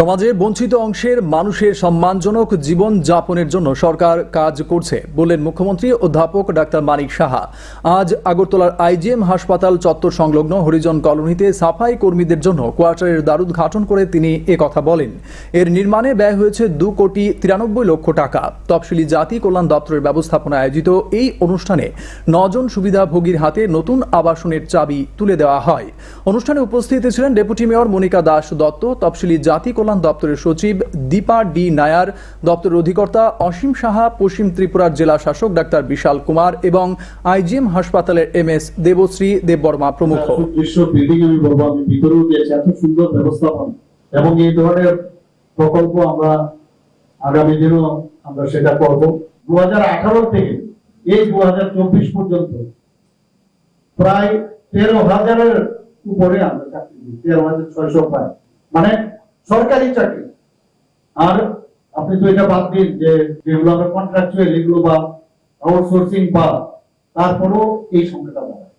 সমাজে বঞ্চিত অংশের মানুষের সম্মানজনক জীবন যাপনের জন্য সরকার কাজ করছে, বললেন মুখ্যমন্ত্রী অধ্যাপক ডাক্তার মানিক সাহা। আজ আগরতলার আইজিএম হাসপাতাল চত্বর সংলগ্ন হরিজন কলোনিতে সাফাই কর্মীদের জন্য কোয়ার্টারের দারুদ্ঘাটন করে তিনি কথা বলেন। এর নির্মাণে ব্যয় হয়েছে দু কোটি তিরানব্বই লক্ষ টাকা। তফসিলি জাতি কল্যাণ দপ্তরের ব্যবস্থাপনায় আয়োজিত এই অনুষ্ঠানে নজন সুবিধাভোগীর হাতে নতুন আবাসনের চাবি তুলে দেওয়া হয়। অনুষ্ঠানে উপস্থিত ছিলেন ডেপুটি মেয়র মনিকা দাস দত্ত, তফসিলি জাতি কল্যাণ দপ্তরের সচিব দীপা ডি নায়ার, দপ্তরের অধিকর্তা অসীম সাহা, পশ্চিম ত্রিপুরার জেলা শাসক ডাক্তার বিশাল কুমার এবং আইজিএম হাসপাতালের এম এস দেবশ্রী দেববর্মা প্রমুখ। এবং এই ধরনের প্রকল্প আমরা আগামী দিনও আমরা সেটা করব। দু হাজার আঠারো থেকে এই দু হাজার চব্বিশ পর্যন্ত প্রায় তেরো হাজারের উপরে আমরা চাকরি দিই, তেরো হাজার ছয়শো প্রায় মানে সরকারি চাকরি। আর আপনি তো এটা বাদ দিন যে যেগুলো আমরা কন্ট্রাকচুয়াল এগুলো বা আউটসোর্সিং বা তারপরেও এই সংখ্যাটা বাড়ে